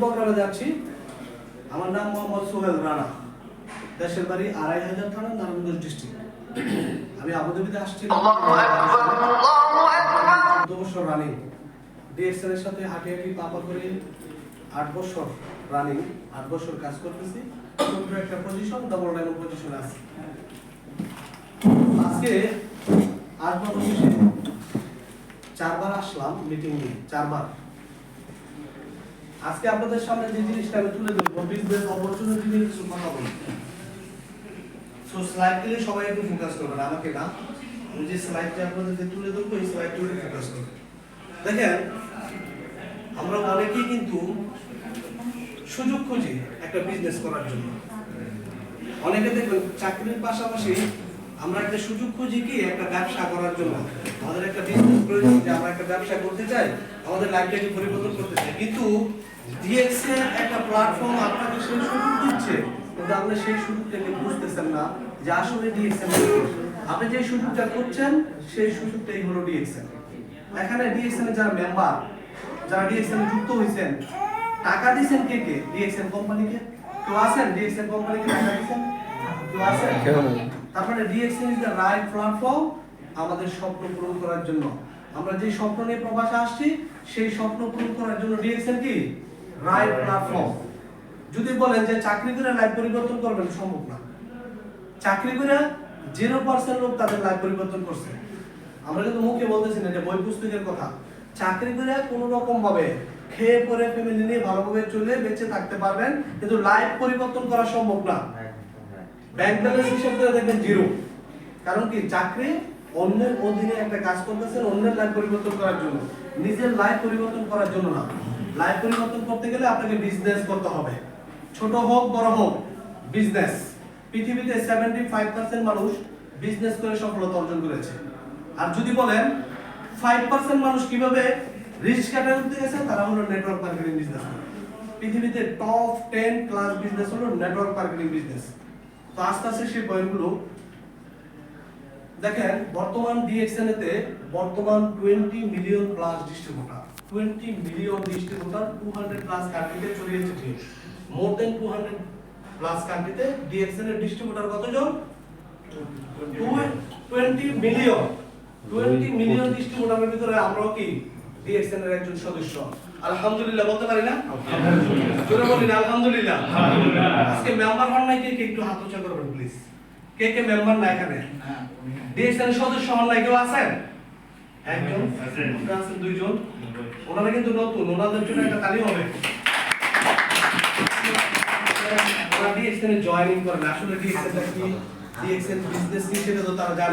প্রোগ্রামে যাচ্ছি আমার নাম মোহাম্মদ সোহেল রানা। দেশের বাড়ি আড়াই হাজার থানা নারায়ণগঞ্জ ডিস্ট্রিক্ট। আমি আবুধাবিতে আসছি। বছর রানিং ডিএক্সএল এর সাথে হাঁটি হাঁটি পাপা করে আট বছর রানিং আট বছর কাজ করতেছি। ছোট্ট একটা পজিশন ডবল ডায়মন্ড পজিশনে আছি। আজকে আসবার অফিসে চারবার আসলাম মিটিং নিয়ে, চারবার। আজকে আপনাদের সামনে যে জিনিসটা আমি তুলে ধরবো বিজনেস অপরচুনিটি নিয়ে কিছু কথা বলব। সো স্লাইডগুলি সবাই একটু ফোকাস করবেন, আমাকে না। আমি যে স্লাইডটা আপনাদেরকে তুলে ধরবো, এই স্লাইডগুলি ফোকাস করবেন দেখেন, আমরা অনেকেই কিন্তু সুযোগ খুঁজি একটা বিজনেস করার জন্য। অনেকে দেখবেন চাকরির পাশাপাশি আমরা একটা সুযোগ খুঁজি কি? একটা ব্যবসা করার জন্য। আমাদের একটা বিজনেস প্রয়োজন যে আমরা একটা ব্যবসা করতে চাই, আমাদের লাইফটাকে পরিবর্তন করতে চাই। কিন্তু ডিএক্সএ একটা প্ল্যাটফর্ম আপনাকে সেই সুযোগ দিচ্ছে, কিন্তু আপনি সেই সুযোগটাকে বুঝতেছেন না যে আসলে ডিএক্সএ আপনি যে সুযোগটা করছেন, সেই সুযোগটাই হলো ডিএক্সএ এখানে ডিএক্সএন যারা মেম্বার যারা ডিএক্সএন যুক্ত হয়েছেন টাকা দিয়েছেন কে কে? ডিএক্সএন কোম্পানিকে কেউ আছেন? ডিএক্সএন কোম্পানিকে টাকা দিয়েছেন? কেউ আছেন। তারপরে DXN is the right platform আমাদের স্বপ্ন পূরণ করার জন্য। আমরা যে স্বপ্ন নিয়ে প্রবাসে আসছি, সেই স্বপ্ন পূরণ করার জন্য ডিএক্সএন কি? রাইট প্ল্যাটফর্ম যদি বলেন যে চাকরি করে লাইফ পরিবর্তন করবেন, সম্ভব না। চাকরি করে জিরো পার্সেন্ট লোক তাদের লাইফ পরিবর্তন করছে। আমরা কিন্তু মুখে বলতেছি না যে বই পুস্তকের কথা। চাকরি করে কোনো রকম ভাবে খেয়ে পরে ফ্যামিলি নিয়ে ভালোভাবে চলে বেঁচে থাকতে পারবেন, কিন্তু লাইফ পরিবর্তন করা সম্ভব না। ব্যাংক ব্যালেন্স হিসাব করে দেখবেন জিরো কারণ কি? চাকরি অন্যের অধীনে একটা কাজ করতেছেন, অন্যের লাইফ পরিবর্তন করার জন্য। নিজের লাইফ পরিবর্তন করার জন্য না। লাইফ পরিবর্তন করতে গেলে আপনাকে বিজনেস করতে হবে। ছোট হোক, বড় হোক বিজনেস পৃথিবীতে সেভেন্টি ফাইভ পার্সেন্ট মানুষ বিজনেস করে সফলতা অর্জন করেছে। আর যদি বলেন ফাইভ পার্সেন্ট মানুষ কীভাবে রিস্ক কাটায় উঠতে গেছে, তারা হলো নেটওয়ার্ক মার্কেটিং বিজনেস পৃথিবীতে টপ টেন ক্লাস বিজনেস হলো নেটওয়ার্ক মার্কেটিং বিজনেস তো আস্তে আস্তে সেই পয়েন্টগুলো দেখেন বর্তমান ডিএক্সএন তে বর্তমান 20 million plus distributor 20 million distributor 200 plus কান্ট্রিতে ছড়িয়ে ছিটিয়ে মোর দেন 200 প্লাস কান্ট্রিতে ডিএক্সএন এর ডিস্ট্রিবিউটর কতজন? 20 মিলিয়ন 20 মিলিয়ন ডিস্ট্রিবিউটরের ভিতরে আমরাও কি? একজন সদস্য। আলহামদুলিল্লাহ বলতে পারি না? জোরে বলি না আলহামদুলিল্লাহ। আজকে মেম্বার হন নাই কে কে? একটু হাত উঁচা করবেন প্লিজ কে কে মেম্বার না এখানে? সদস্য হন নাই কেউ আছেন? একজন? আছেন। দুইজন ওনারা কিন্তু নতুন ওনাদের জন্য একটা তালি হবে। ওরা ডিএক্সএন এ জয়েনিং করেন। আসলে ডিএক্সএন কি? ডিএক্সএন বিজনেস কি সেটা তো তারা জানে